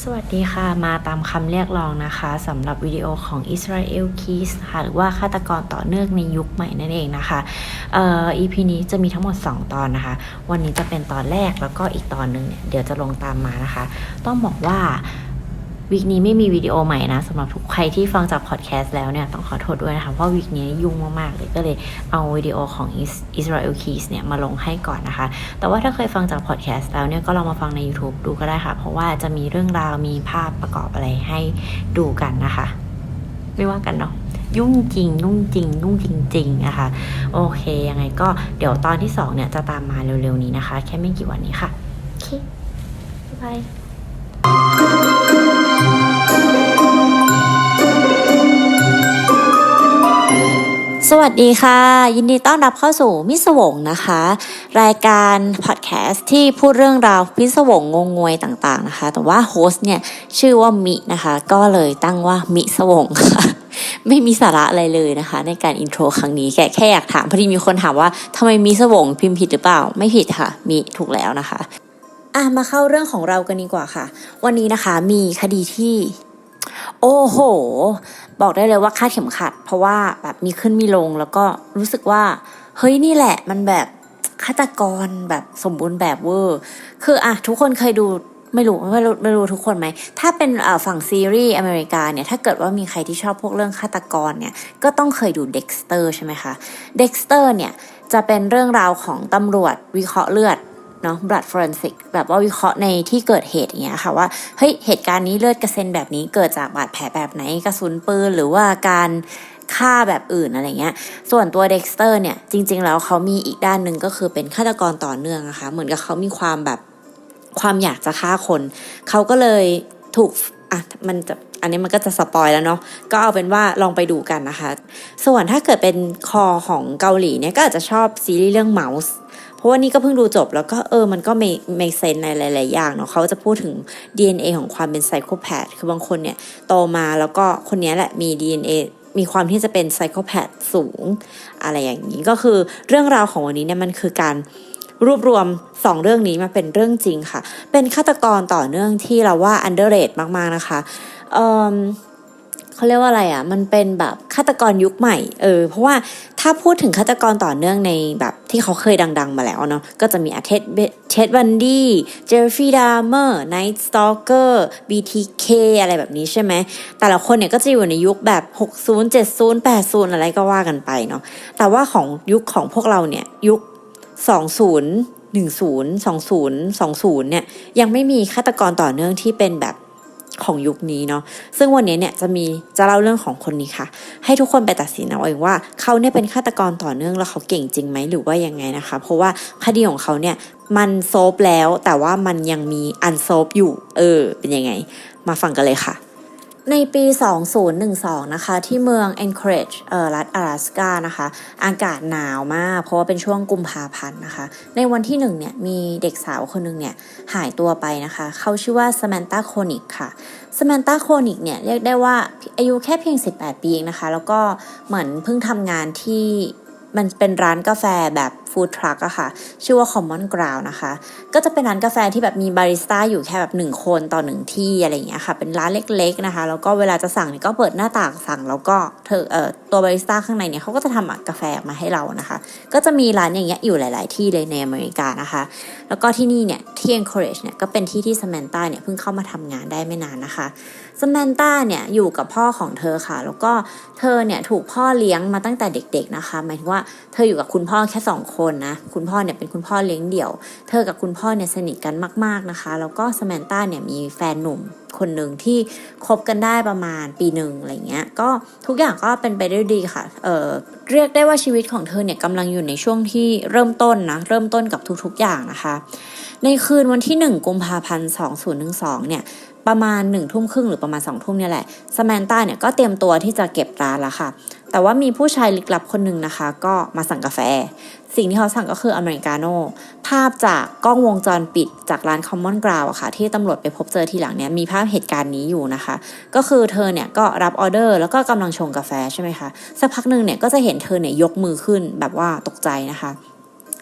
สวัสดีค่ะ มาตามคำเรียกร้องนะคะสำหรับวิดีโอของ Israel Keys ค่ะหรือว่าฆาตกรต่อเนื่องในยุคใหม่นั่นเองนะคะเอ่อ EP นี้จะมีทั้งหมด 2 ตอนนะคะ วันนี้จะเป็นตอนแรกแล้วก็อีกตอนหนึ่งเนี่ยเดี๋ยวจะลงตามมานะคะ ต้องบอกว่า วีคนี้ไม่มีวิดีโอใหม่นะสำหรับทุกใครที่ฟังจากพอดแคสต์แล้วเนี่ยต้องขอโทษด้วยนะคะเพราะวีคนี้ยุ่งมากๆเลยก็เลยเอาวิดีโอของ Is- Israel Keys เนี่ยมาลงให้ก่อนนะคะ แต่ว่าถ้าเคยฟังจากพอดแคสต์แล้วเนี่ยก็ลองมาฟังใน YouTube ดูก็ได้ค่ะ เพราะว่าจะมีเรื่องราวมีภาพประกอบอะไรให้ดูกันนะคะ ไม่ว่ากันเนาะยุ่งจริงยุ่งจริงยุ่งจริงๆนะคะโอเคยังไงก็เดี๋ยวตอนที่2เนี่ยจะตามมาเร็วๆนี้นะคะ แค่ไม่กี่วันนี้ค่ะโอเคบาย สวัสดีค่ะ ยินดีต้อนรับเข้าสู่มิสวงนะคะ รายการพอดแคสต์ที่พูดเรื่องราวพิศวงงงงวยต่างๆนะคะ แต่ว่าโฮสต์เนี่ยชื่อว่ามินะคะ ก็เลยตั้งว่ามิสวงค่ะไม่มีสาระอะไรเลยนะคะ ในการอินโทรครั้งนี้แค่แค่อยากถามพอดีมีคนถามว่าทำไมมิสวงพิมพ์ผิดหรือเปล่า ไม่ผิดค่ะ มิถูกแล้วนะคะอะมาเข้าเรื่องของเรากันดีกว่าค่ะ วันนี้นะคะมีคดีที่ โอ้โห บอกได้เลยว่าคาดเข็มขัด เพราะว่าแบบมีขึ้นมีลงแล้วก็รู้สึกว่า เฮ้ยนี่แหละมันแบบฆาตกรแบบสมบูรณ์แบบเวอร์ คืออะทุกคนเคยดูไม่รู้ไม่รู้ไม่รู้ทุกคนไหม ถ้าเป็นฝั่งซีรีส์อเมริกาเนี่ย ถ้าเกิดว่ามีใครที่ชอบพวกเรื่องฆาตกรเนี่ย ก็ต้องเคยดู Dexter ใช่ไหมคะ Dexter เนี่ย จะเป็นเรื่องราวของตำรวจวิเคราะห์เลือด เนาะ blood forensic แบบว่าวิเคราะห์ในที่เกิดเหตุอย่างเงี้ยค่ะว่าเฮ้ยเหตุการณ์นี้เลือดกระเซ็นแบบนี้เกิดจากบาดแผลแบบไหนกระสุนปืนหรือว่าการฆ่าแบบอื่นอะไรเงี้ย ส่วนตัว Dexter เนี่ยจริง ๆ แล้วเขามีอีกด้านหนึ่งก็คือเป็นฆาตกรต่อเนื่องนะคะเหมือนกับเขามีความแบบความอยากจะฆ่าคน เขาก็เลยถูกอะมันจะอันนี้มันก็จะสปอยแล้วเนาะก็เอาเป็นว่าลองไปดูกันนะคะ ส่วนถ้าเกิดเป็นคอของเกาหลีเนี่ยก็อาจจะชอบซีรีส์เรื่อง Mouse ราะว่านี่ก็เพิ่งดูจบแล้วก็เออมันก็ไม่ไม่เซนในหลาย ๆ อย่างเนาะเขาจะพูดถึง DNA ของความเป็นไซโคแพธคือบางคนเนี่ยโตมาแล้วก็คนนี้แหละมี DNA มีความที่จะเป็นไซโคแพธสูง อะไรอย่างนี้ก็คือเรื่องราวของวันนี้เนี่ยมันคือการรวบรวมสองเรื่องนี้มาเป็นเรื่องจริงค่ะ เป็นฆาตกรต่อเนื่องที่เราว่า underrate มาก ๆ นะคะเอ่อ เขาเรียกว่าอะไรอะ มันเป็นแบบฆาตกรยุคใหม่ เออ เพราะว่าถ้าพูดถึงฆาตกรต่อเนื่องในแบบที่เขาเคยดัง ๆ มาแล้วเนาะ ก็จะมีอาเท็ดเท็ดวันดี้ เจอร์ฟี่ดามเมอร์ ไนท์สตอเกอร์ BTK อะไรแบบนี้ใช่ไหงแต่ละคนเนี่ยก็จะอยู่ในยุคแบบ 60 70 80 อะไรก็ว่ากันไปเนาะ แต่ว่าของยุคของพวกเราเนี่ยยุค 20 10 20 20 เนี่ยยังไม่มีฆาตกรต่อเนื่องที่เป็นแบบ ของยุคนี้เนาะซึ่งวันนี้เนี่ยจะมีจะเล่าเรื่องของคนนี้ค่ะ ให้ทุกคนไปตัดสินเอาเองว่าเขาเนี่ยเป็นฆาตกรต่อเนื่องแล้วเขาเก่งจริงไหมหรือว่ายังไงนะคะ เพราะว่าคดีของเขาเนี่ยมันโซฟแล้วแต่ว่ามันยังมีอันโซฟอยู่ เออ เป็นยังไง มาฟังกันเลยค่ะ ในปี 2012 นะคะ ที่เมือง Anchorage เอ่อรัฐอลาสก้านะคะ อากาศหนาวมาก เพราะว่าเป็นช่วงกุมภาพันธ์นะคะ ในวันที่หนึ่งเนี่ย มีเด็กสาวคนหนึ่งเนี่ย หายตัวไปนะคะ เขาชื่อว่า Samantha c o n i c ค่ะ Samantha c o n i c เนี่ย เรียกได้ว่าอายุแค่เพียง 18 ปีเองนะคะ แล้วก็เหมือนเพิ่งทำงานที่ มันเป็นร้านกาแฟแบบฟู้ดทรัคอะค่ะ ชื่อว่า Common Ground นะคะ ก็จะเป็นร้านกาแฟที่แบบมีบาริสต้าอยู่แค่แบบหนึ่งคนต่อหนึ่งที่อะไรอย่างเงี้ยค่ะ เป็นร้านเล็กๆนะคะ แล้วก็เวลาจะสั่งเนี่ยก็เปิดหน้าต่างสั่ง แล้วก็เธอเอ่อตัวบาริสต้าข้างในเนี่ยเขาก็จะทำกาแฟออกมาให้เรานะคะ ก็จะมีร้านอย่างเงี้ยอยู่หลาย ๆ ที่เลยในอเมริกานะคะ แล้วก็ที่นี่เนี่ยที่ Encourage เนี่ยก็เป็นที่ที่ส m มนต้าเนี่ยเพิ่งเข้ามาทำงานได้ไม่นานนะคะ ส m มนต้าเนี่ยอยู่กับพ่อของเธอค่ะ แล้วก็เธอเนี่ยถูกพ่อเลี้ยงมาตั้งแต่เด็ก ๆนะคะ หมายถึงว่าเธออยู่กับคุณพ่อแค่สองคนนะ คุณพ่อเนี่ยเป็นคุณพ่อเลี้ยงเดี่ยว เธอกับคุณพ่อเนี่ยสนิทกันมาก ๆนะคะ แล้วก็ส m มนต้าเนี่ยมีแฟนหนุ่มคนหนึ่งที่คบกันได้ประมาณปีหนึ่งอะไรเงี้ย ก็ทุกอย่างก็เป็นไปได้ดีค่ะ เออเรียกได้ว่าชีวิตของเธอเนี่ยกำลังอยู่ในช่วงที่เริ่มต้นนะ เริ่มต้นกับทุกๆอย่างนะคะ ในคืนวันที่ 1 กุมภาพันธ์ 2012 เนี่ยประมาณ1นึ่ทุ่มครึ่งหรือประมาณ2องทุ่มเนี่ยแหละสแมนต้าเนี่ยก็เตรียมตัวที่จะเก็บร้านแล้วค่ะ แต่ว่ามีผู้ชายลึกลับคนหนึ่งนะคะ ก็มาสั่งกาแฟ สิ่งที่เขาสั่งก็คืออเมริกาโน่ภาพจากกล้องวงจรปิดจากร้าน Common Ground อะค่ะ ที่ตำรวจไปพบเจอทีหลังเนี่ยมีภาพเหตุการณ์นี้อยู่นะคะ ก็คือเธอเนี่ยก็รับออเดอร์แล้วก็กำลังชงกาแฟใช่ไหมคะสักพักหนึ่งเนี่ยก็จะเห็นเธอเนี่ยยกมือขึ้นแบบว่าตกใจนะคะ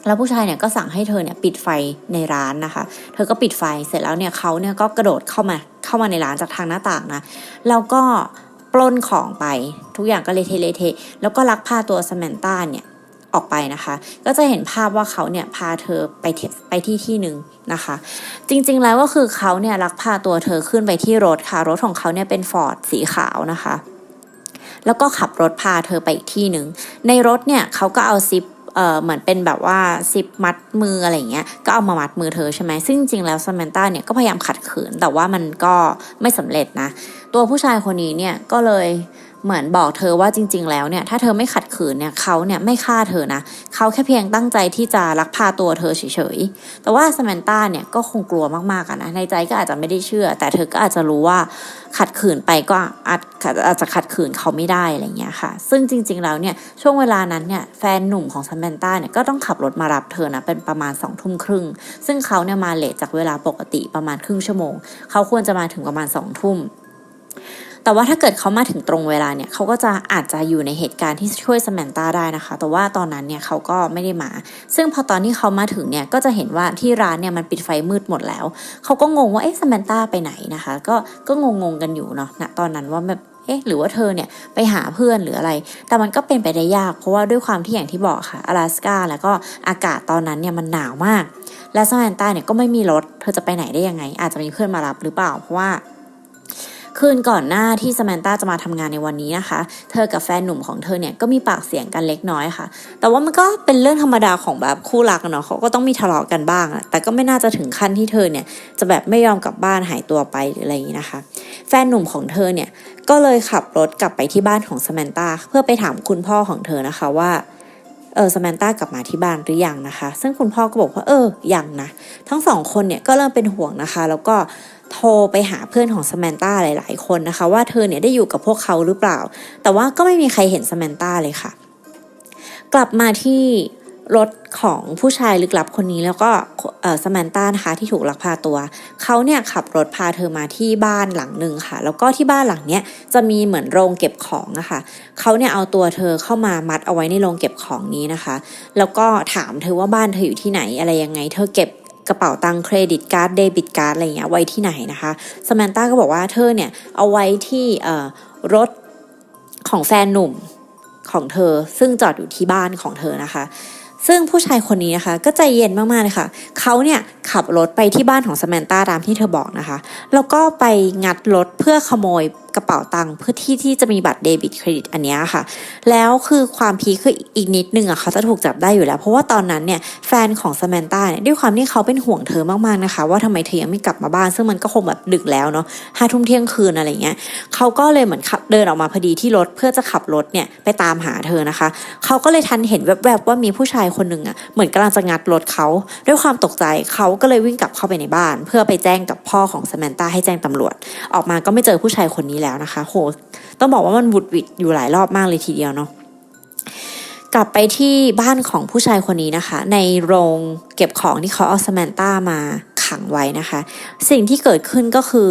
แล้วผู้ชายเนี่ยก็สั่งให้เธอเนี่ยปิดไฟในร้านนะคะ เธอก็ปิดไฟเสร็จแล้วเนี่ยเขาเนี่ยก็กระโดดเข้ามาเข้ามาในร้านจากทางหน้าต่างนะแล้วก็ปล้นของไปทุกอย่างก็เละเทะเละเทะแล้วก็ลักพาตัวสแมนต้าเนี่ยออกไปนะคะ ก็จะเห็นภาพว่าเขาเนี่ยพาเธอไปเทไปที่ที่หนึ่งนะคะ จริงๆแล้วก็คือเขาเนี่ยลักพาตัวเธอขึ้นไปที่รถค่ะ รถของเขาเนี่ยเป็นฟอร์ดสีขาวนะคะ แล้วก็ขับรถพาเธอไปอีกที่หนึ่ง ในรถเนี่ยเขาก็เอาซิป เออเหมือนเป็นแบบว่าซิปมัดมืออะไรเงี้ยก็เอามามัดมือเธอใช่ไหมซึ่งจริงๆแล้วซามนต้าเนี่ยก็พยายามขัดขืนแต่ว่ามันก็ไม่สำเร็จนะ ตัวผู้ชายคนนี้เนี่ยก็เลย เหมือนบอกเธอว่าจริง ๆ แล้วเนี่ยถ้าเธอไม่ขัดขืนเนี่ยเขาเนี่ยไม่ฆ่าเธอนะเขาแค่เพียงตั้งใจที่จะลักพาตัวเธอเฉยๆ แต่ว่าส a มนต้าเนี่ยก็คงกลัวมากๆนะในใจก็อาจจะไม่ได้เชื่อ แต่เธอก็อาจจะรู้ว่าขัดขืนไปก็อาจอาจจะขัดขืนเขาไม่ได้อะไรเงี้ยค่ะ ซึ่งจริง ๆ แล้วเนี่ยช่วงเวลานั้นเนี่ยแฟนหนุ่มของซัมแมนต้าเนี่ยก็ต้องขับรถมารับเธอนะเป็นประมาณสองทุ่มครึ่งซึ่งเขาเนี่ยมาเลทจากเวลาปกติประมาณครึ่งชั่วโมงเขาควรจะมาถึงประมาณสองทุ่ม แต่ว่าถ้าเกิดเขามาถึงตรงเวลาเนี่ยเขาก็จะอาจจะอยู่ในเหตุการณ์ที่ช่วยสมนตาได้นะคะ แต่ว่าตอนนั้นเนี่ยเขาก็ไม่ได้มา ซึ่งพอตอนที่เขามาถึงเนี่ยก็จะเห็นว่าที่ร้านเนี่ยมันปิดไฟมืดหมดแล้วเขาก็งงว่าเอ๊ะสมนตาไปไหนนะคะ ก็ก็งงงกันอยู่เนาะณตอนนั้นว่าแบบเอ๊ะหรือว่าเธอเนี่ยไปหาเพื่อนหรืออะไร แต่มันก็เป็นไปได้ยาก เพราะว่าด้วยความที่อย่างที่บอกค่ะ阿拉斯กาแล้วก็อากาศตอนนั้นเนี่ยมันหนาวมาก และสมานตาเนี่ยก็ไม่มีรถ เธอจะไปไหนได้ยังไง อาจจะมีเพื่อนมารับหรือเปล่า เพราะว่า คืนก่อนหน้าที่สแมนต้าจะมาทำงานในวันนี้นะคะ เธอกับแฟนหนุ่มของเธอเนี่ยก็มีปากเสียงกันเล็กน้อยค่ะ แต่ว่ามันก็เป็นเรื่องธรรมดาของแบบคู่รักเนาะเขาก็ต้องมีทะเลาะกันบ้างอะแต่ก็ไม่น่าจะถึงขั้นที่เธอเนี่ยจะแบบไม่ยอมกลับบ้านหายตัวไปหรืออะไรอย่างนี้นะคะ แฟนหนุ่มของเธอเนี่ยก็เลยขับรถกลับไปที่บ้านของสแมนต้าเพื่อไปถามคุณพ่อของเธอนะคะว่า เออสมานต้ากลับมาที่บ้านหรือยังนะคะ ซึ่งคุณพ่อก็บอกว่าเออยังนะ ทั้งสองคนเนี่ยก็เริ่มเป็นห่วงนะคะ แล้วก็โทรไปหาเพื่อนของสมานต้าหลาย ๆ คนนะคะ ว่าเธอเนี่ยได้อยู่กับพวกเขาหรือเปล่า แต่ว่าก็ไม่มีใครเห็นสมานต้าเลยค่ะ กลับมาที่ รถของผู้ชายลึกลับคนนี้แล้วก็สแมนต้านะคะที่ถูกลักพาตัว เขาเนี่ยขับรถพาเธอมาที่บ้านหลังหนึ่งค่ะ แล้วก็ที่บ้านหลังเนี้ยจะมีเหมือนโรงเก็บของนะคะเขาเนี่ยเอาตัวเธอเข้ามามัดเอาไว้ในโรงเก็บของนี้นะคะ แล้วก็ถามเธอว่าบ้านเธออยู่ที่ไหนอะไรยังไง เธอเก็บกระเป๋าตังค์เครดิตการ์ดเดบิตการ์ดอะไรเงี้ยไว้ที่ไหนนะคะสแมนต้าก็บอกว่าเธอเนี่ยเอาไว้ที่รถของแฟนหนุ่มของเธอซึ่งจอดอยู่ที่บ้านของเธอนะคะ ซึ่งผู้ชายคนนี้นะคะก็ใจเย็นมากๆเลยค่ะ เขาเนี่ยขับรถไปที่บ้านของสแมนต้าตามที่เธอบอกนะคะ แล้วก็ไปงัดรถเพื่อขโมย กระเป๋าตังค์เพื่อที่ที่จะมีบัตรเดบิตเครดิตอันนี้ค่ะ แล้วคือความพีคคืออีกนิดนึงอะเขาจะถูกจับได้อยู่แล้ว เพราะว่าตอนนั้นเนี่ยแฟนของสแมนต้าเนี่ยด้วยความที่เขาเป็นห่วงเธอมากๆนะคะ ว่าทำไมเธอยังไม่กลับมาบ้าน ซึ่งมันก็คงแบบดึกแล้วเนาะห้าทุ่มเที่ยงคืนอะไรเงี้ยเขาก็เลยเหมือนขับเดินออกมาพอดีที่รถเพื่อจะขับรถเนี่ยไปตามหาเธอนะคะ เขาก็เลยทันเห็นแวบๆว่ามีผู้ชายคนหนึ่งอะเหมือนกำลังจะงัดรถเขาด้วยความตกใจเขาก็เลยวิ่งกลับเข้าไปในบ้าน เพื่อไปแจ้งกับพ่อของสแมนต้าให้แจ้งตำรวจ ออกมาก็ไม่เจอผู้ชายคนนี้แล้วนะคะ โห ต้องบอกว่ามันบุดวิดอยู่หลายรอบมากเลยทีเดียวเนาะกลับไปที่บ้านของผู้ชายคนนี้นะคะ ในโรงเก็บของที่เขาเอาสแมนต้ามาขังไว้นะคะ สิ่งที่เกิดขึ้นก็คือ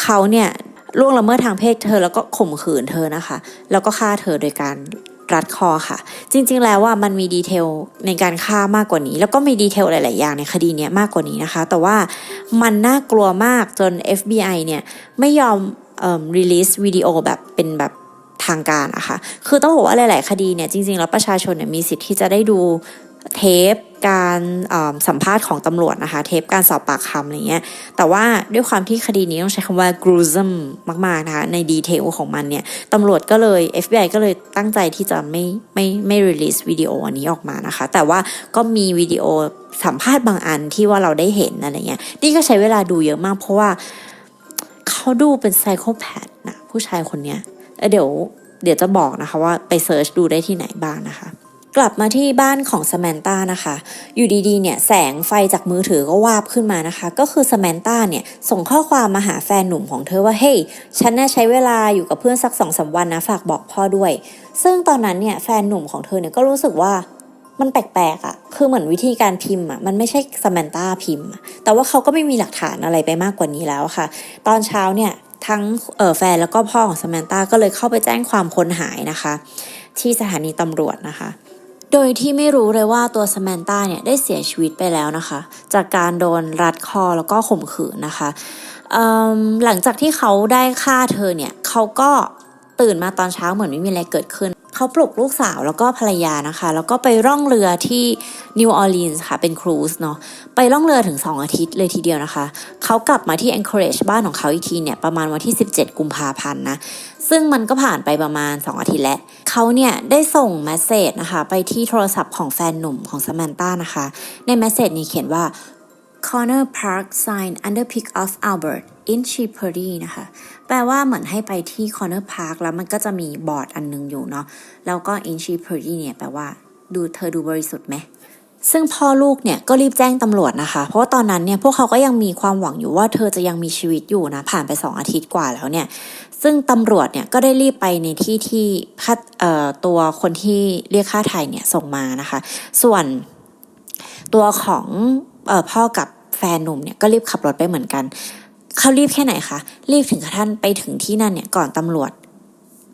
เขาเนี่ยล่วงละเมิดทางเพศเธอแล้วก็ข่มขืนเธอนะคะ แล้วก็ฆ่าเธอโดยการรัดคอค่ะ จริงๆแล้วว่ามันมีดีเทลในการฆ่ามากกว่านี้ แล้วก็มีดีเทลหลาย ๆ อย่างในคดีนี้มากกว่านี้นะคะ แต่ว่ามันน่ากลัวมากจน FBI เนี่ยไม่ยอม เอ่อ release วิดีโอแบบเป็นแบบทางการอะค่ะ คือต้องบอกว่าหลาย ๆ คดีเนี่ยจริง ๆ แล้วประชาชนเนี่ยมีสิทธิ์ที่จะได้ดูเทปการสัมภาษณ์ของตำรวจนะคะ เทปการสอบปากคำอะไรเงี้ย แต่ว่าด้วยความที่คดีนี้ต้องใช้คำว่า gruesome มาก ๆ นะคะ ในดีเทลของมันเนี่ยตำรวจก็เลย FBI ก็เลยตั้งใจที่จะไม่ไม่ไม่ release วิดีโออันนี้ออกมานะคะ แต่ว่าก็มีวิดีโอสัมภาษณ์บางอันที่ว่าเราได้เห็นอะไรเงี้ย นี่ก็ใช้เวลาดูเยอะมากเพราะว่า เขาดูเป็นไซโคแพดนะผู้ชายคนเนี้ยเดี๋ยวเดี๋ยวจะบอกนะคะว่าไปเซิร์ชดูได้ที่ไหนบ้างนะคะกลับมาที่บ้านของสแมนต้านะคะ อยู่ดีๆ เนี่ยแสงไฟจากมือถือก็วาบขึ้นมานะคะ ก็คือสแมนตาเนี่ยส่งข้อความมาหาแฟนหนุ่มของเธอว่าเฮ้ยฉันน่าใช้เวลาอยู่กับเพื่อนสักสองสาวันนะฝากบอกพ่อด้วย ซึ่งตอนนั้นเนี่ยแฟนหนุ่มของเธอเนี่ยก็รู้สึกว่า มันแปลกๆอะ่ะ คือเหมือนวิธีการพิมพ์อะ่ะ มันไม่ใช่สแมนต้าพิมพ์ แต่ว่าเขาก็ไม่มีหลักฐานอะไรไปมากกว่านี้แล้วค่ะ ตอนเช้าเนี่ยทั้งแฟนแล้วก็พ่อของสแมนต้าก็เลยเข้าไปแจ้งความคนหายนะคะ ที่สถานีตำรวจนะคะ โดยที่ไม่รู้เลยว่าตัวสแมนต้าเนี่ยได้เสียชีวิตไปแล้วนะคะ จากการโดนรัดคอแล้วก็ข่มขืนนะคะหลังจากที่เขาได้ฆ่าเธอเนี่ยเขาก็ ตื่นมาตอนเช้าเหมือนไม่มีอะไรเกิดขึ้น เขาปลุกลูกสาวแล้วก็ภรรยานะคะ แล้วก็ไปร่องเรือที่นิวออร์ลีนส์ค่ะเป็นครูซเนาะไปล่องเรือถึง 2 อาทิตย์เลยทีเดียวนะคะ เขากลับมาที่ Anchorage บ้านของเขาอีกทีเนี่ยประมาณวันที่ 17 กุมภาพันธ์นะซึ่งมันก็ผ่านไปประมาณ 2 อาทิตย์แล้ว เขาเนี่ยได้ส่งเมสเซจนะคะไปที่โทรศัพท์ของแฟนหนุ่มของส m มนต้านะคะ ในเมสเซจนี้เขียนว่า Corner Park sign under pick of Albert in c h i p e r y นะคะ แปลว่าเหมือนให้ไปที่ Corner Park แล้วมันก็จะมีบอร์ดอันนึงอยู่เนาะแล้วก็ in c h i p e r y เนี่ยแปลว่าดูเธอดูบริสุทธิ์ไหมซึ่งพ่อลูกเนี่ยก็รีบแจ้งตำรวจนะคะ เพราะว่าตอนนั้นเนี่ยพวกเขาก็ยังมีความหวังอยู่ว่าเธอจะยังมีชีวิตอยู่นะ ผ่านไป 2 อาทิตย์กว่าแล้วเนี่ย ซึ่งตำรวจเนี่ยก็ได้รีบไปในที่ที่ค่าตัวคนที่เรียกค่าไถ่เนี่ยส่งมานะคะ ส่วนตัวของออพ่อกับแฟนหนุ่มเนี่ยก็รีบขับรถไปเหมือนกัน เขารีบแค่ไหนคะรีบถึงกระทั่นไปถึงที่นั่นเนี่ยก่อนตำรวจ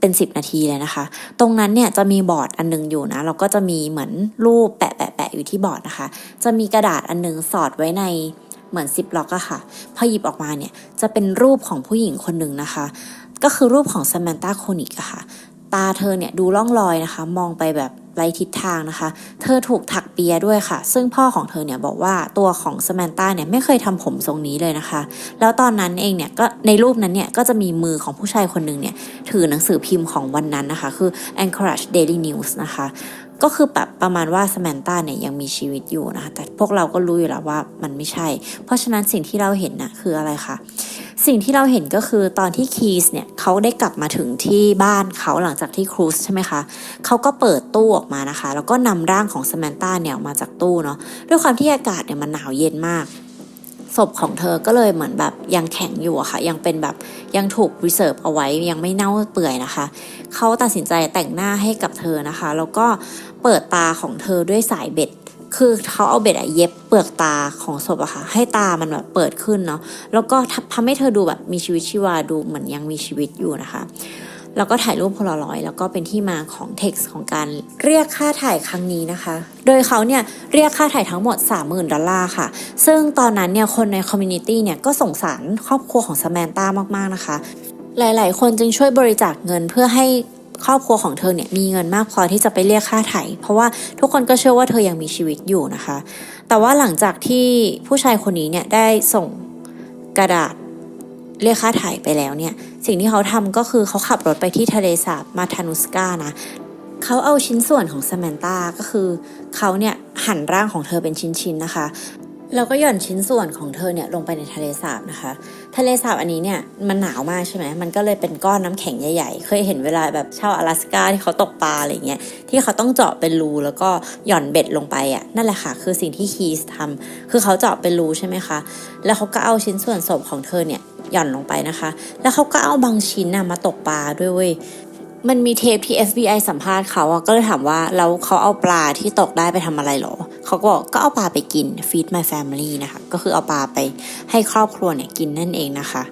เป็นสิบนาทีเลยนะคะ ตรงนั้นเนี่ยจะมีบอร์ดอันนึงอยู่นะ เราก็จะมีเหมือนรูปแปะแปะแปะอยู่ที่บอร์ดนะคะ จะมีกระดาษอันนึงสอดไว้ในเหมือนซิปล็อกอะค่ะ พอหยิบออกมาเนี่ยจะเป็นรูปของผู้หญิงคนหนึ่งนะคะ ก็คือรูปของซามานตาโคนิกอะค่ะ ตาเธอเนี่ยดูล่องลอยนะคะ มองไปแบบไร้ทิศทางนะคะ เธอถูกถักเปียด้วยค่ะ ซึ่งพ่อของเธอเนี่ยบอกว่าตัวของส m ม n ต a เนี่ยไม่เคยทำผมทรงนี้เลยนะคะ แล้วตอนนั้นเองเนี่ยก็ในรูปนั้นเนี่ยก็จะมีมือของผู้ชายคนหนึ่งเนี่ยถือหนังสือพิมพ์ของวันนั้นนะคะ คือ Anchorage Daily News นะคะ ก็คือแบบประมาณว่าส m ม n ต a เนี่ยยังมีชีวิตอยู่นะคะแต่พวกเราก็รู้อยู่แล้วว่ามันไม่ใช่ เพราะฉะนั้นสิ่งที่เราเห็นน่ะคืออะไรคะสิ่งที่เราเห็นก็คือตอนที่คีสเนี่ยเขาได้กลับมาถึงที่บ้านเขาหลังจากที่ครูซใช่ไหมคะเขาก็เปิดตู้ออกมานะคะ แล้วก็นำร่างของส m ม n ต a เนี่ยออกมาจากตู้เนาะด้วยความที่อากาศเนี่ยมันหนาวเย็นมากศพของเธอก็เลยเหมือนแบบยังแข็งอยู่อะค่ะ ยังเป็นแบบยังถูก reserve เอาไว้ยังไม่เน่าเปื่อยนะคะ เขาตัดสินใจแต่งหน้าให้กับเธอนะคะ แล้วก็ เปิดตาของเธอด้วยสายเบ็ด คือเขาเอาเบ็ดอะเย็บเปลือกตาของศพอะค่ะ ให้ตามันแบบเปิดขึ้นเนาะ แล้วก็ทำทำให้เธอดูแบบมีชีวิตชีวาดูเหมือนยังมีชีวิตอยู่นะคะ แล้วก็ถ่ายรูปโพลารอยแล้วก็เป็นที่มาของเท็กซ์ของการเรียกค่าถ่ายครั้งนี้นะคะ โดยเขาเนี่ยเรียกค่าถ่ายทั้งหมด 30,000ดอลลาร์ค่ะ ซึ่งตอนนั้นเนี่ยคนในคอมมูนิตี้เนี่ยก็สงสารครอบครัวของสแมนต้ามากๆนะคะ หลาย ๆ คนจึงช่วยบริจาคเงินเพื่อให้ ครอบครัวของเธอเนี่ยมีเงินมากพอที่จะไปเรียกค่าไถ่เพราะว่าทุกคนก็เชื่อว่าเธอยังมีชีวิตอยู่นะคะ แต่ว่าหลังจากที่ผู้ชายคนนี้เนี่ยได้ส่งกระดาษเรียกค่าไถ่ไปแล้วเนี่ย สิ่งที่เขาทำก็คือเขาขับรถไปที่ทะเลสาบมาทานุสกานะเขาเอาชิ้นส่วนของสแมนตาก็คือเขาเนี่ยหั่นร่างของเธอเป็นชิ้นๆนะคะ แล้วก็หย่อนชิ้นส่วนของเธอเนี่ยลงไปในทะเลสาบนะคะ ทะเลสาบอันนี้เนี่ยมันหนาวมากใช่ไหมมันก็เลยเป็นก้อนน้ำแข็งใหญ่ๆ เคยเห็นเวลาแบบชาว阿拉สกาที่เขาตกปลาอะไรเงี้ยที่เขาต้องเจาะเป็นรูแล้วก็หย่อนเบ็ดลงไปอะนั่นแหละค่ะ คือสิ่งที่ฮีสทำคือเขาเจาะเป็นรูใช่ไหมคะแล้วเขาก็เอาชิ้นส่วนศพของเธอเนี่ยหย่อนลงไปนะคะ แล้วเขาก็เอาบางชิ้นน่ะมาตกปลาด้วยเว้ย มันมีเทปที่ FBI สัมภาษณ์เขาอะก็เลยถามว่าแล้วเขาเอาปลาที่ตกได้ไปทำอะไรหรอ เขาก็บอกก็เอาปลาไปกิน feed my family นะคะ ก็คือเอาปลาไปให้ครอบครัวเนี่ยกินนั่นเองนะคะ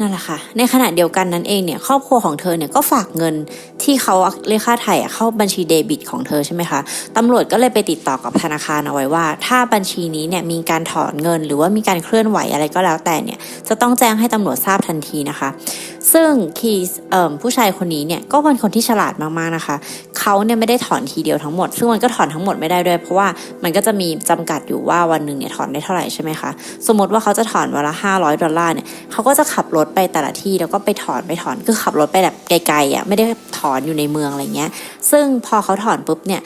นั่นแหละค่ะ ในขณะเดียวกันนั้นเองเนี่ยครอบครัวของเธอเนี่ยก็ฝากเงินที่เขาเรียกค่าไถ่เข้าบัญชีเดบิตของเธอใช่ไหมคะตำรวจก็เลยไปติดต่อกับธนาคารเอาไว้ว่า ถ้าบัญชีนี้เนี่ยมีการถอนเงิน หรือว่ามีการเคลื่อนไหวอะไรก็แล้วแต่เนี่ยจะต้องแจ้งให้ตำรวจทราบทันทีนะคะ ซึ่งคีสผู้ชายคนนี้เนี่ยก็เป็นคนที่ฉลาดมากๆนะคะเขาเนี่ยไม่ได้ถอนทีเดียวทั้งหมด ซึ่งมันก็ถอนทั้งหมดไม่ได้ด้วย เพราะว่ามันก็จะมีจำกัดอยู่ว่าวันหนึ่งเนี่ยถอนได้เท่าไหร่ใช่ไหมคะสมมติว่าเขาจะถอนวันละห้าร้อยดอลลาร์เนี่ยเขาก็จะขับรถไปแต่ละที่แล้วก็ไปถอนไปถอนคือขับรถไปแบบไกลๆอะไม่ได้ถอนอยู่ในเมืองอะไรเงี้ย ซึ่งพอเขาถอนปุ๊บเนี่ย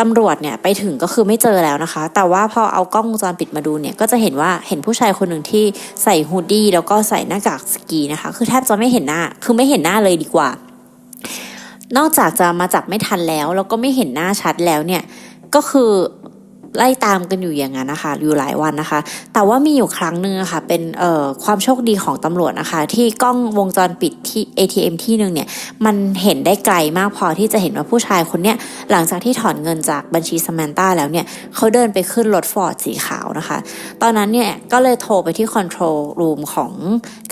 ตำรวจเนี่ยไปถึงก็คือไม่เจอแล้วนะคะ แต่ว่าพอเอากล้องวงจรปิดมาดูเนี่ยก็จะเห็นว่าเห็นผู้ชายคนหนึ่งที่ใส่ฮูดดี้แล้วก็ใส่หน้ากากสกีนะคะ คือแทบจะไม่เห็นหน้า คือไม่เห็นหน้าเลยดีกว่า นอกจากจะมาจับไม่ทันแล้ว แล้วก็ไม่เห็นหน้าชัดแล้วเนี่ยก็คือ ไล่ตามกันอยู่อย่างนั้นนะคะอยู่หลายวันนะคะ แต่ว่ามีอยู่ครั้งหนึ่งะค่ะเป็นเอ่อความโชคดีของตำรวจนะคะ ที่กล้องวงจรปิดที่ ATM ที่หนึ่งเนี่ยมันเห็นได้ไกลมากพอที่จะเห็นว่าผู้ชายคนเนี้ยหลังจากที่ถอนเงินจากบัญชีสแมนต้าแล้วเนี่ยเขาเดินไปขึ้นรถฟอร์ดสีขาวนะคะ ตอนนั้นเนี่ยก็เลยโทรไปที่คอนโทรลรูมของ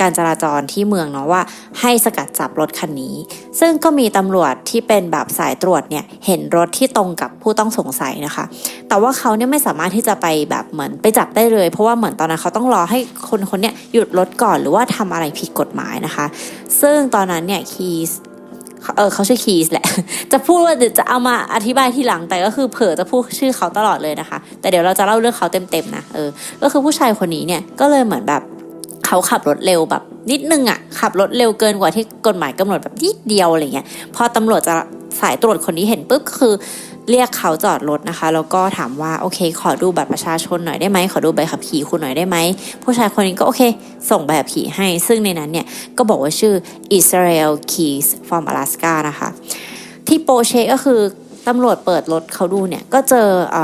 การจราจรที่เมืองเนาะว่าให้สกัดจับรถคันนี้ ซึ่งก็มีตำรวจที่เป็นแบบสายตรวจเนี่ยเห็นรถที่ตรงกับผู้ต้องสงสัยนะคะ แต่ว่าเขาเนี่ยไม่สามารถที่จะไปแบบเหมือนไปจับได้เลย เพราะว่าเหมือนตอนนั้นเขาต้องรอให้คนคนเนี้ยหยุดรถก่อนหรือว่าทำอะไรผิดกฎหมายนะคะ ซึ่งตอนนั้นเนี่ยคีสเออเขาชื่อคีสแหละ จะพูดว่าจะเอามาอธิบายทีหลังแต่ก็คือเผลอจะพูดชื่อเขาตลอดเลยนะคะ แต่เดี๋ยวเราจะเล่าเรื่องเขาเต็มๆนะเออก็คือผู้ชายคนนี้เนี่ยก็เลยเหมือนแบบเขาขับรถเร็วแบบนิดนึงอะ่ะขับรถเร็วเกินกว่าที่กฎหมายกำหนดแบบนิดเดียวอะไรเงี้ยพอตำรวจจะสายตรวจคนนี้เห็นปุ๊บก็คือ เรียกเขาจอดรถนะคะ แล้วก็ถามว่าโอเค ขอดูบัตรประชาชนหน่อยได้ไหมขอดูใบขับขี่คุณหน่อยได้ไหมผู้ชายคนนี้ก็โอเค ส่งใบขับขี่ให้ ซึ่งในนั้นเนี่ยก็บอกว่าชื่อ Israel Keys from Alaska นะคะ ที่โปเชก็คือตำรวจเปิดรถเขาดูเนี่ย ก็เจออ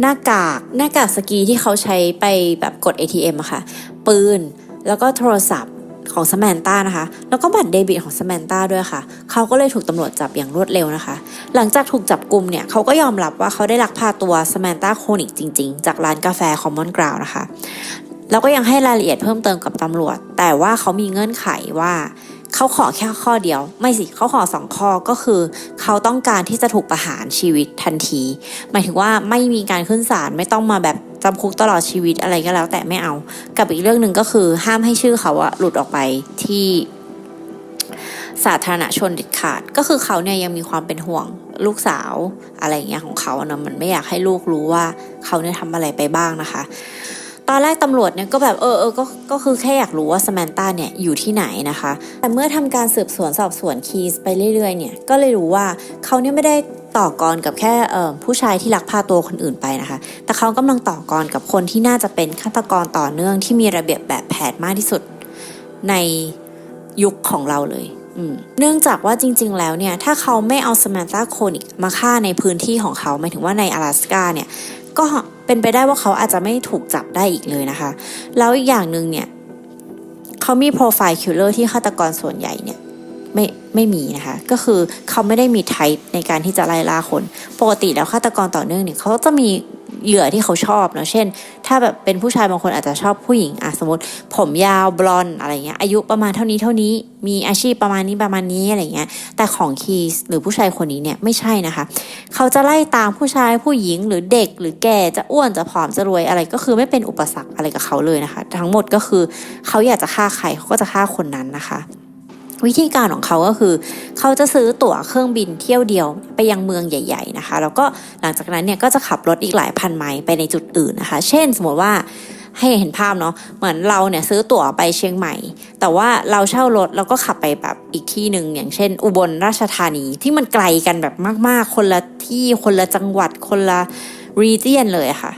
หน้ากากหน้ากากสกีที่เขาใช้ไปแบบกด ATM อะค่ะ ปืนแล้วก็โทรศัพท์ ของสแมนต้านะคะ แล้วก็บัตรเดบิตของสแมนต้าด้วยค่ะ เขาก็เลยถูกตำรวจจับอย่างรวดเร็วนะคะ หลังจากถูกจับกลุ่มเนี่ยเขาก็ยอมรับว่าเขาได้ลักพาตัวสแมนต้าโคนิกจริงๆ จากร้านกาแฟคอมมอนกราวนะคะ แล้วก็ยังให้รายละเอียดเพิ่มเติมกับตำรวจ แต่ว่าเขามีเงื่อนไขว่าเขาขอแค่ข้อเดียว ไม่สิเขาขอสองข้อก็คือ เขาต้องการที่จะถูกประหารชีวิตทันที หมายถึงว่าไม่มีการขึ้นศาลไม่ต้องมาแบบ จำคุกตลอดชีวิตอะไรก็แล้ว แต่ไม่เอา กับอีกเรื่องหนึ่งก็คือห้ามให้ชื่อเขาอะหลุดออกไปที่สาธารณชนเด็ดขาด ก็คือเขาเนี่ยยังมีความเป็นห่วงลูกสาวอะไรอย่างเงี้ยของเขาเนาะมันไม่อยากให้ลูกรู้ว่าเขาเนี่ยทำอะไรไปบ้างนะคะ ตอนแรกตำรวจเนี่ยก็แบบเออเออก็ก็คือแค่อยากรู้ว่าสแมนต้าเนี่ยอยู่ที่ไหนนะคะ แต่เมื่อทำการสืบสวนสอบสวนคีสไปเรื่อยๆเนี่ยก็เลยรู้ว่าเขาเนี่ยไม่ได้ต่อกรกับแค่เออผู้ชายที่ลักพาตัวคนอื่นไปนะคะ แต่เขากำลังต่อกรกับคนที่น่าจะเป็นฆาตกรต่อเนื่องที่มีระเบียบแบบแผนมากที่สุดในยุคของเราเลย อืมเนื่องจากว่าจริง ๆ แล้วเนี่ย ถ้าเขาไม่เอาสแมนตาโคนิกมาฆ่าในพื้นที่ของเขาหมายถึงว่าใน阿拉斯กาเนี่ย ก็ เป็นไปได้ว่าเขาอาจจะไม่ถูกจับได้อีกเลยนะคะ แล้วอีกอย่างหนึ่งเนี่ยเขามีโปรไฟล์คิลเลอร์ที่ฆาตกรส่วนใหญ่เนี่ยไม่ไม่มีนะคะ ก็คือเขาไม่ได้มีไทป์ในการที่จะไล่ล่าคน ปกติแล้วฆาตกรต่อเนื่องเนี่ยเขาจะมี เหยื่อที่เขาชอบเนาะเช่น ถ้าแบบเป็นผู้ชายบางคนอาจจะชอบผู้หญิงอะสมมติ ผมยาวบลอนอะไรเงี้ยอายุประมาณเท่านี้เท่านี้มีอาชีพประมาณนี้ประมาณนี้อะไรเงี้ยแต่ของคีสหรือผู้ชายคนนี้เนี่ยไม่ใช่นะคะ เขาจะไล่ตามผู้ชายผู้หญิงหรือเด็กหรือแก่จะอ้วนจะผอมจะรวยอะไรก็คือไม่เป็นอุปสรรคอะไรกับเขาเลยนะคะ ทั้งหมดก็คือเขาอยากจะฆ่าใครเขาก็จะฆ่าคนนั้นนะคะ วิธีการของเขาก็คือ เขาจะซื้อตั๋วเครื่องบินเที่ยวเดียวไปยังเมืองใหญ่ ๆนะคะ แล้วก็หลังจากนั้นเนี่ยก็จะขับรถอีกหลายพันไมล์ไปในจุดอื่นนะคะ เช่นสมมติว่าให้เห็นภาพเนาะเหมือนเราเนี่ยซื้อตั๋วไปเชียงใหม่ แต่ว่าเราเช่ารถแล้วก็ขับไปแบบอีกที่หนึ่งอย่างเช่น อุบลราชธานีที่มันไกลกันแบบมาก ๆ คนละที่คนละจังหวัดคนละรีเจียนเลยค่ะ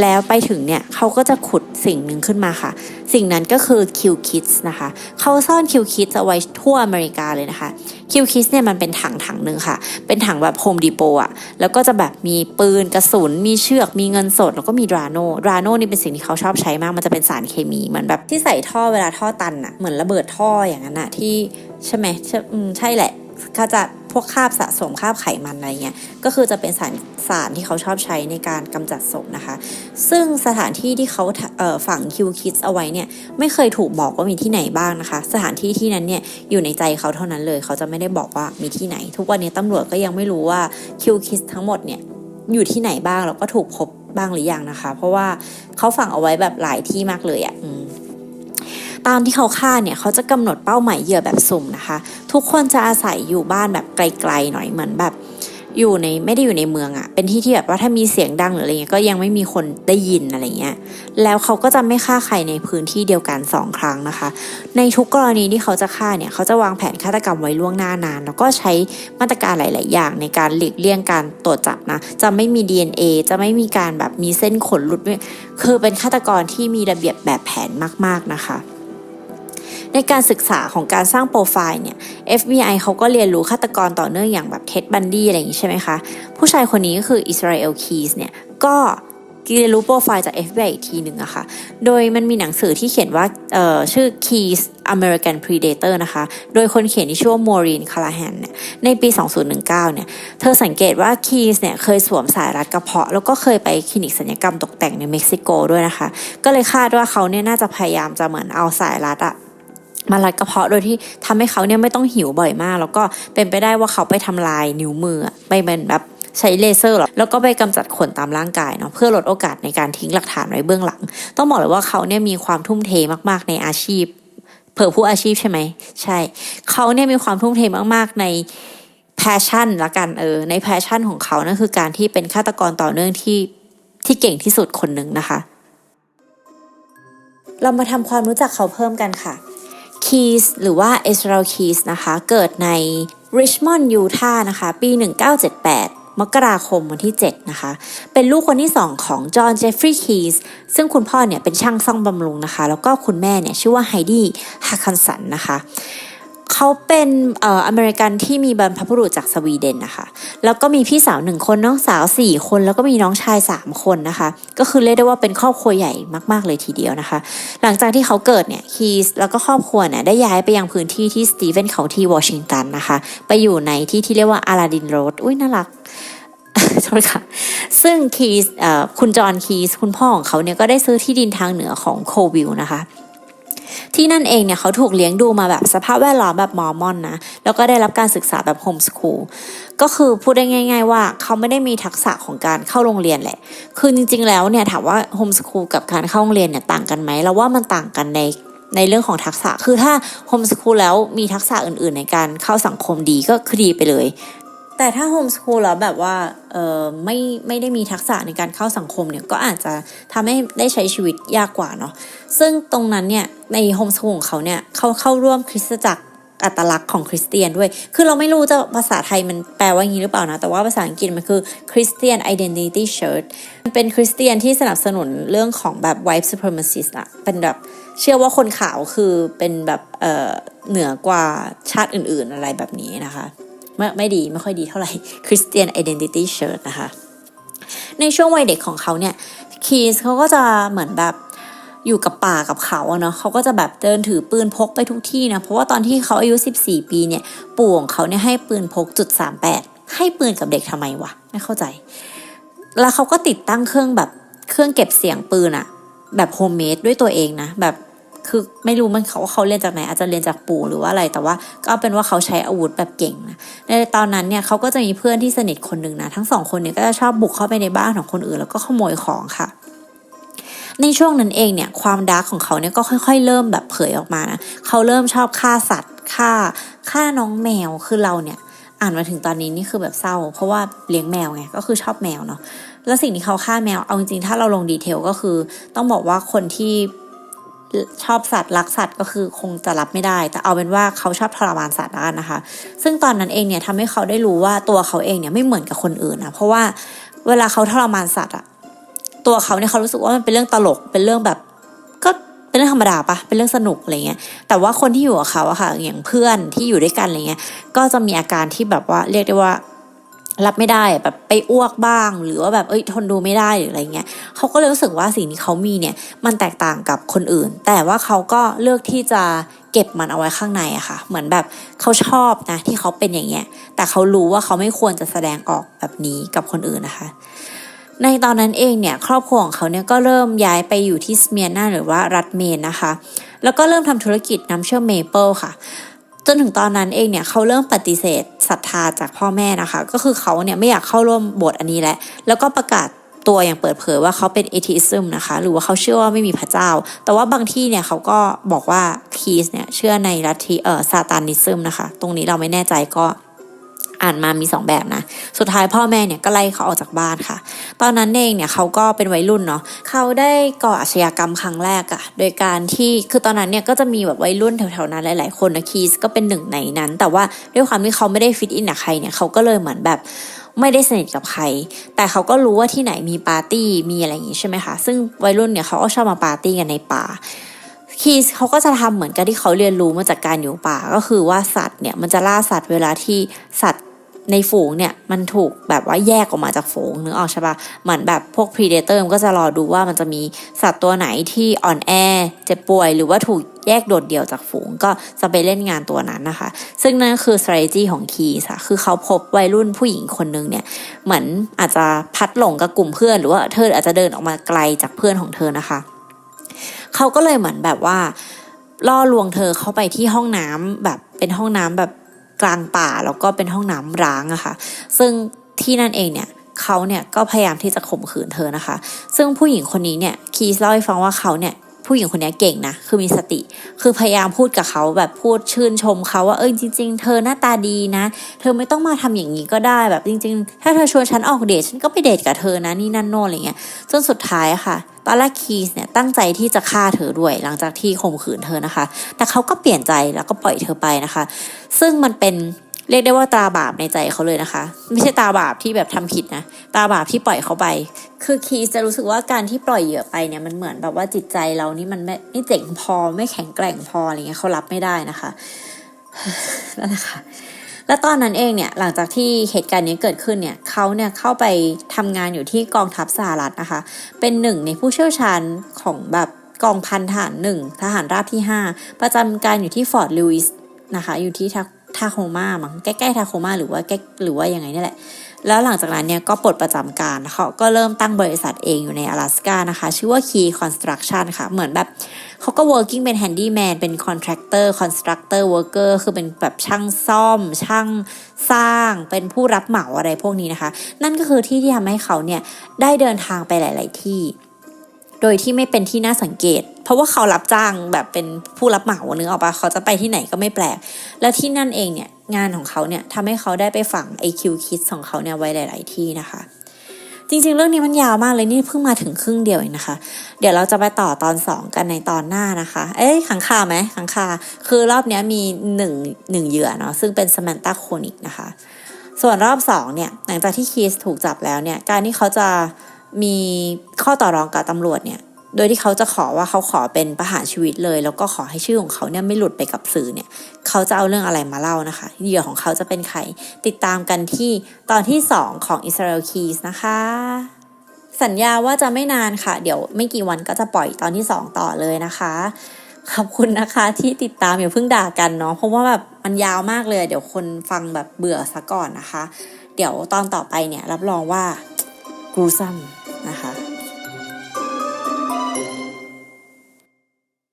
แล้วไปถึงเนี่ยเขาก็จะขุดสิ่งหนึ่งขึ้นมาค่ะ สิ่งนั้นก็คือ Q Kids นะคะ เขาซ่อน Q Kids เอาไว้ทั่วอเมริกาเลยนะคะ Q Kids เนี่ยมันเป็นถังถังหนึ่งค่ะ เป็นถังแบบโฮมดีโปอะแล้วก็จะแบบมีปืนกระสุน มีเชือก มีเงินสด แล้วก็มีดราโนดราโนนี่เป็นสิ่งที่เขาชอบใช้มาก มันจะเป็นสารเคมีเหมือนแบบที่ใส่ท่อเวลาท่อตันอะเหมือนระเบิดท่ออย่างนั้นอะที่ใช่ไหมใช่อืมใช่แหละเขาจะ พวกคราบสะสมคราบไขมันอะไรเงี้ยก็คือจะเป็นสารสารที่เขาชอบใช้ในการกำจัดศพนะคะ ซึ่งสถานที่ที่เขาเฝังคิวคิดเอาไว้เนี่ยไม่เคยถูกบอกว่ามีที่ไหนบ้างนะคะ สถานที่ที่นั้นเนี่ยอยู่ในใจเขาเท่านั้นเลย เขาจะไม่ได้บอกว่ามีที่ไหน ทุกวันนี้ตำรวจก็ยังไม่รู้ว่าคิวคิดทั้งหมดเนี่ยอยู่ที่ไหนบ้างแล้วก็ถูกพบบ้างหรือยังนะคะ เพราะว่าเขาฝังเอาไว้แบบหลายที่มากเลยอะ่ะอืม ตามที่เขาฆ่าเนี่ยเขาจะกำหนดเป้าหมายเหยื่อแบบสุ่มนะคะ ทุกคนจะอาศัยอยู่บ้านแบบไกลๆหน่อยเหมือนแบบอยู่ในไม่ได้อยู่ในเมืองอะ่ะเป็นที่ที่แบบว่าถ้ามีเสียงดังหรืออะไรเงี้ยก็ยังไม่มีคนได้ยินอะไรเงี้ยแล้วเขาก็จะไม่ฆ่าใครในพื้นที่เดียวกันสองครั้งนะคะ ในทุกกรณีที่เขาจะฆ่าเนี่ยเขาจะวางแผนฆาตกรรมไว้ล่วงหน้านาน แล้วก็ใช้มาตรการหลาย ๆ อย่างในการหลีกเลี่ยงการตรวจจับนะจะไม่มี DNA จะไม่มีการแบบมีเส้นขนหลุดไม่คือเป็นฆาตกรที่มีระเบียบแบบแผนมาก ๆ นะคะ ในการศึกษาของการสร้างโปรไฟล์เนี่ย FBI เขาก็เรียนรู้ฆาตกรต่อเนื่องอย่างแบบเท็ดบันดี้อะไรอย่างนี้ใช่ไหมคะ ผู้ชายคนนี้ก็คืออิสราเอลคีสเนี่ยก็เรียนรู้โปรไฟล์จาก FBI อีกทีหนึ่งอะค่ะ โดยมันมีหนังสือที่เขียนว่าชื่อ Keys American Predator นะคะ โดยคนเขียนที่ชื่อว่า Maureen Callahan เนี่ย ในปี 2019 เนี่ย เธอสังเกตว่า Keys เนี่ยเคยสวมสายรัดกระเพาะ แล้วก็เคยไปคลินิกศัลยกรรมตกแต่งในเม็กซิโกด้วยนะคะ ก็เลยคาดว่าเขาเนี่ยน่าจะพยายามจะเหมือนเอาสายรัดอะ มารัดกระเพาะโดยที่ทำให้เขาเนี่ยไม่ต้องหิวบ่อยมาก แล้วก็เป็นไปได้ว่าเขาไปทำลายนิ้วมือไปเป็นแบบใช้เลเซอร์หรอแล้วก็ไปกำจัดขนตามร่างกายเนาะเพื่อลดโอกาสในการทิ้งหลักฐานไว้เบื้องหลัง ต้องบอกเลยว่าเขาเนี่ยมีความทุ่มเทมากๆในอาชีพ เผื่อผู้อาชีพใช่ไหมใช่ เขาเนี่ยมีความทุ่มเทมากๆในแพชชั่นละกันเออในแพชชั่นของเขานั่นคือการที่เป็นฆาตกรต่อเนื่องที่ที่เก่งที่สุดคนหนึ่งนะคะ เรามาทำความรู้จักเขาเพิ่มกันค่ะ คีสหรือว่าเอสราคีสนะคะ เกิดในริชมอนด์ยูทาห์นะคะ ปี 1978มกราคมวันที่ 7 นะคะ เป็นลูกคนที่ 2 ของจอห์นเจฟฟรีย์คีส ซึ่งคุณพ่อเนี่ยเป็นช่างซ่อมบำรุงนะคะ แล้วก็คุณแม่เนี่ยชื่อว่าไฮดี้ฮักคันสันนะคะ เขาเป็นเอ่ออเมริกันที่มีบรรพบุรุษจากสวีเดนนะคะ แล้วก็มีพี่สาวหนึ่งคนน้องสาวสี่คนแล้วก็มีน้องชายสามคนนะคะ ก็คือเรียกได้ว่าเป็นครอบครัวใหญ่มาก ๆ เลยทีเดียวนะคะ หลังจากที่เขาเกิดเนี่ยคีสแล้วก็ครอบครัวเนี่ยได้ย้ายไปยังพื้นที่ที่สตีเวนเขาที่วอชิงตันนะคะ ไปอยู่ในที่ที่เรียกว่าอาลาดินโรดอุ้ยน่ารักโทษค่ะ ซึ่งคีสเอ่อคุณจอห์นคีสคุณพ่อของเขาเนี่ยก็ได้ซื้อที่ดินทางเหนือของโควิลนะคะ ที่นั่นเองเนี่ยเขาถูกเลี้ยงดูมาแบบสภาพแวดล้อมแบบมอร์มอนนะ แล้วก็ได้รับการศึกษาแบบโฮมสคูล ก็คือพูดได้ง่าย ๆ ว่าเขาไม่ได้มีทักษะของการเข้าโรงเรียนแหละ คือจริง ๆ แล้วเนี่ยถามว่าโฮมสคูลกับการเข้าโรงเรียนเนี่ยต่างกันไหมเราว่ามันต่างกันในในเรื่องของทักษะ คือถ้าโฮมสคูลแล้วมีทักษะอื่น ๆ ในการเข้าสังคมดีก็คือดีไปเลย แต่ถ้าโฮมสคูลแล้วแบบว่าเออไม่ไม่ได้มีทักษะในการเข้าสังคมเนี่ยก็อาจจะทำให้ได้ใช้ชีวิตยากกว่าเนาะซึ่งตรงนั้นเนี่ยในโฮมสคูลของเขาเนี่ยเขาเข้าร่วมคริสตจักรอัตลักษณ์ของคริสเตียนด้วย คือเราไม่รู้จะภาษาไทยมันแปลว่าอย่างนี้หรือเปล่านะ แต่ว่าภาษาอังกฤษมันคือ Christian Identity Church มันเป็นคริสเตียนที่สนับสนุนเรื่องของแบบ white supremacist อะเป็นแบบเชื่อว่าคนขาวคือเป็นแบบเอ่อเหนือกว่าชาติอื่นๆอะไรแบบนี้นะคะ ไม่ไม่ดีไม่ค่อยดีเท่าไหร่ Christian Identity Church นะคะ ในช่วงวัยเด็กของเขาเนี่ยคีสเขาก็จะเหมือนแบบอยู่กับป่ากับเขาเนาะเขาก็จะแบบเดินถือปืนพกไปทุกที่นะ เพราะว่าตอนที่เขาอายุ 14 ปีเนี่ยปู่ของเขาเนี่ยให้ปืนพกจุด38 ให้ปืนกับเด็กทำไมวะ ไม่เข้าใจ แล้วเขาก็ติดตั้งเครื่องแบบเครื่องเก็บเสียงปืนอะแบบโฮมเมดด้วยตัวเองนะ แบบ คือไม่รู้มันเขาว่าเขาเรียนจากไหนอาจจะเรียนจากปู่หรือว่าอะไร แต่ว่าก็เอาเป็นว่าเขาใช้อาวุธแบบเก่งนะในตอนนั้นเนี่ยเขาก็จะมีเพื่อนที่สนิทคนหนึ่งนะทั้งสองคนเนี่ยก็จะชอบบุกเข้าไปในบ้านของคนอื่น แล้วก็ขโมยของค่ะในช่วงนั้นเองเนี่ยความดาร์กของเขาเนี่ยก็ค่อย ๆ เริ่มแบบเผยออกมานะเขาเริ่มชอบฆ่าสัตว์ฆ่าฆ่าน้องแมวคือเราเนี่ยอ่านมาถึงตอนนี้นี่คือแบบเศร้า เพราะว่าเลี้ยงแมวไงก็คือชอบแมวเนาะแล้วสิ่งที่เขาฆ่าแมวเอาจริงๆถ้าเราลงดีเทลก็คือ ต้องบอกว่าคนที่ ชอบสัตว์รักสัตว์ก็คือคงจะรับไม่ได้ แต่เอาเป็นว่าเขาชอบทรมานสัตว์แล้วกันนะคะ ซึ่งตอนนั้นเองเนี่ยทำให้เขาได้รู้ว่าตัวเขาเองเนี่ยไม่เหมือนกับคนอื่นนะเพราะว่าเวลาเขาทรมานสัตว์อะตัวเขาเนี่ยเขารู้สึกว่ามันเป็นเรื่องตลกเป็นเรื่องแบบก็เป็นเรื่องธรรมดาปะเป็นเรื่องสนุกอะไรเงี้ยแต่ว่าคนที่อยู่กับเขาอะค่ะอย่างเพื่อนที่อยู่ด้วยกันอะไรเงี้ยก็จะมีอาการที่แบบว่าเรียกได้ว่า รับไม่ได้แบบไปอ้วกบ้าง หรือว่าแบบเอ้ยทนดูไม่ได้หรืออะไรเงี้ยเขาก็เลยรู้สึกว่าสิ่งที่เขามีเนี่ยมันแตกต่างกับคนอื่น แต่ว่าเขาก็เลือกที่จะเก็บมันเอาไว้ข้างในอะค่ะ เหมือนแบบเขาชอบนะที่เขาเป็นอย่างเงี้ย แต่เขารู้ว่าเขาไม่ควรจะแสดงออกแบบนี้กับคนอื่นนะคะ ในตอนนั้นเองเนี่ยครอบครัวของเขาเนี่ยก็เริ่มย้ายไปอยู่ที่สเมียนาหรือว่ารัฐเมนนะคะ แล้วก็เริ่มทำธุรกิจน้ำเชื่อมเมเปิลค่ะ จนถึงตอนนั้นเองเนี่ยเขาเริ่มปฏิเสธศรัทธาจากพ่อแม่นะคะ ก็คือเขาเนี่ยไม่อยากเข้าร่วมโบสถ์อันนี้แล้วแล้วก็ประกาศตัวอย่างเปิดเผยว่าเขาเป็นเอทิซึมนะคะ หรือว่าเขาเชื่อว่าไม่มีพระเจ้า แต่ว่าบางที่เนี่ยเขาก็บอกว่าคีสเนี่ยเชื่อในลัทธิเอ่อซาตานิซึมนะคะ ตรงนี้เราไม่แน่ใจก็านมามีสองแบบนะ สุดท้ายพ่อแม่เนี่ยก็ไล่เขาออกจากบ้านค่ะ ตอนนั้นเองเนี่ยเขาก็เป็นวัยรุ่นเนาะเขาได้ก่ออาชญากรรมครั้งแรกอะโดยการที่คือตอนนั้นเนี่ยก็จะมีแบบวัยรุ่นแถวๆนั้นหลายๆคนนะคีสก็เป็นหนึ่งในนั้น แต่ว่าด้วยความที่เขาไม่ได้ฟิตอินกับใครเนี่ยเขาก็เลยเหมือนแบบไม่ได้สนิทกับใคร แต่เขาก็รู้ว่าที่ไหนมีปาร์ตี้มีอะไรอย่างงี้ใช่ไหมคะ ซึ่งวัยรุ่นเนี่ยเขาก็ชอบมาปาร์ตี้กันในป่าคีสเขาก็จะทำเหมือนกับที่เขาเรียนรู้มาจากการอยู่ป่าก็คือว่าสัตว์เนี่ยมันจะล่าสัตว์เวลาที่สัตว์ ในฝูงเนี่ยมันถูกแบบว่าแยกออกมาจากฝูงนึกออกใช่ปะเหมือนแบบพวกพรีเดเตอร์มันก็จะรอดูว่ามันจะมีสัตว์ตัวไหนที่อ่อนแอเจ็บป่วย หรือว่าถูกแยกโดดเดี่ยวจากฝูงก็จะไปเล่นงานตัวนั้นนะคะ ซึ่งนั่นคือ strategy ของคีสค่ะคือเขาพบวัยรุ่นผู้หญิงคนหนึ่งเนี่ยเหมือนอาจจะพัดหลงกับกลุ่มเพื่อน หรือว่าเธออาจจะเดินออกมาไกลจากเพื่อนของเธอนะคะ เขาก็เลยเหมือนแบบว่าล่อลวงเธอเข้าไปที่ห้องน้ำแบบเป็นห้องน้ำแบบ กลางป่าแล้วก็เป็นห้องน้ำร้างอะค่ะ ซึ่งที่นั่นเองเนี่ยเขาเนี่ยก็พยายามที่จะข่มขืนเธอนะคะ ซึ่งผู้หญิงคนนี้เนี่ยคีสเล่าให้ฟังว่าเขาเนี่ย ผู้หญิงคนนี้เก่งนะ คือมีสติ คือพยายามพูดกับเขาแบบพูดชื่นชมเขาว่าเออจริง ๆ เธอหน้าตาดีนะ เธอไม่ต้องมาทำอย่างนี้ก็ได้แบบจริง ๆ ถ้าเธอชวนฉันออกเดทฉันก็ไปเดทกับเธอนะนี่นั่นโน่นอะไรเงี้ยจนสุดท้ายอะค่ะตอนแรกคีสเนี่ยตั้งใจที่จะฆ่าเธอด้วย หลังจากที่ข่มขืนเธอนะคะ แต่เขาก็เปลี่ยนใจแล้วก็ปล่อยเธอไปนะคะ ซึ่งมันเป็น เรียกได้ว่าตาบาปในใจเขาเลยนะคะ ไม่ใช่ตาบาปที่แบบทำผิดนะ ตาบาปที่ปล่อยเขาไป คือคีสจะรู้สึกว่าการที่ปล่อยเหยื่อไปเนี่ยมันเหมือนแบบว่าจิตใจเรานี่มันไม่ไม่เจ๋งพอไม่แข็งแกร่งพออะไรเงี้ยเขารับไม่ได้นะคะนั่นแหละค่ะและตอนนั้นเองเนี่ยหลังจากที่เหตุการณ์นี้เกิดขึ้นเนี่ยเขาเนี่ยเข้าไปทำงานอยู่ที่กองทัพสหรัฐนะคะ เป็นหนึ่งในผู้เชี่ยวชาญของแบบกองพันทหารหนึ่งทหารราบที่ 5 ประจำการอยู่ที่ฟอร์ดลิวิสนะคะ อยู่ที่ ทาทาโคมามั้งใกล้ๆทาโคมาหรือว่าใกล้หรือว่ายังไงนี่แหละ แล้วหลังจากนั้นเนี่ยก็ปลดประจำการเขาก็เริ่มตั้งบริษัทเองอยู่ใน阿拉斯กานะคะ ชื่อว่า Key Construction ค่ะ เหมือนแบบเขาก็ working เป็น handyman เป็น contractor constructor worker คือเป็นแบบช่างซ่อม ช่างสร้าง เป็นผู้รับเหมาอะไรพวกนี้นะคะ นั่นก็คือที่ที่ทำให้เขาเนี่ยได้เดินทางไปหลาย ๆ ที่ โดยที่ไม่เป็นที่น่าสังเกต เพราะว่าเขารับจ้างแบบเป็นผู้รับเหมาเนื้อออกปะเขาจะไปที่ไหนก็ไม่แปลก แล้วที่นั่นเองเนี่ยงานของเขาเนี่ยทำให้เขาได้ไปฝังไอคิวคิดของเขาเนี่ยไว้หลาย ๆ ที่นะคะ จริง ๆ เรื่องนี้มันยาวมากเลยนี่เพิ่งมาถึงครึ่งเดียวเองนะคะ เดี๋ยวเราจะไปต่อตอน 2 กันในตอนหน้านะคะ เอ้ยขังคาไหมขังคาคือรอบนี้มีหนึ่งหนึ่งเหยื่อเนาะซึ่งเป็นสม a นตาโคนิกนะคะ ส่วนรอบสองเนี่ยหลังจากที่คีสถูกจับแล้วเนี่ยการที่เขาจะ มีข้อต่อรองกับตำรวจเนี่ย โดยที่เขาจะขอว่าเขาขอเป็นประหารชีวิตเลย แล้วก็ขอให้ชื่อของเขาเนี่ยไม่หลุดไปกับสื่อเนี่ย เขาจะเอาเรื่องอะไรมาเล่านะคะ เหยื่อของเขาจะเป็นใคร ติดตามกันที่ตอนที่ 2 ของ Israel Keys นะคะ สัญญาว่าจะไม่นานค่ะ เดี๋ยวไม่กี่วันก็จะปล่อยตอนที่ 2 ต่อเลยนะคะขอบคุณนะคะที่ติดตามอย่าเพิ่งด่ากันเนาะเพราะว่าแบบมันยาวมากเลย เดี๋ยวคนฟังแบบเบื่อซะก่อนนะคะ เดี๋ยวตอนต่อไปเนี่ยรับรองว่ากรูซัม นะคะ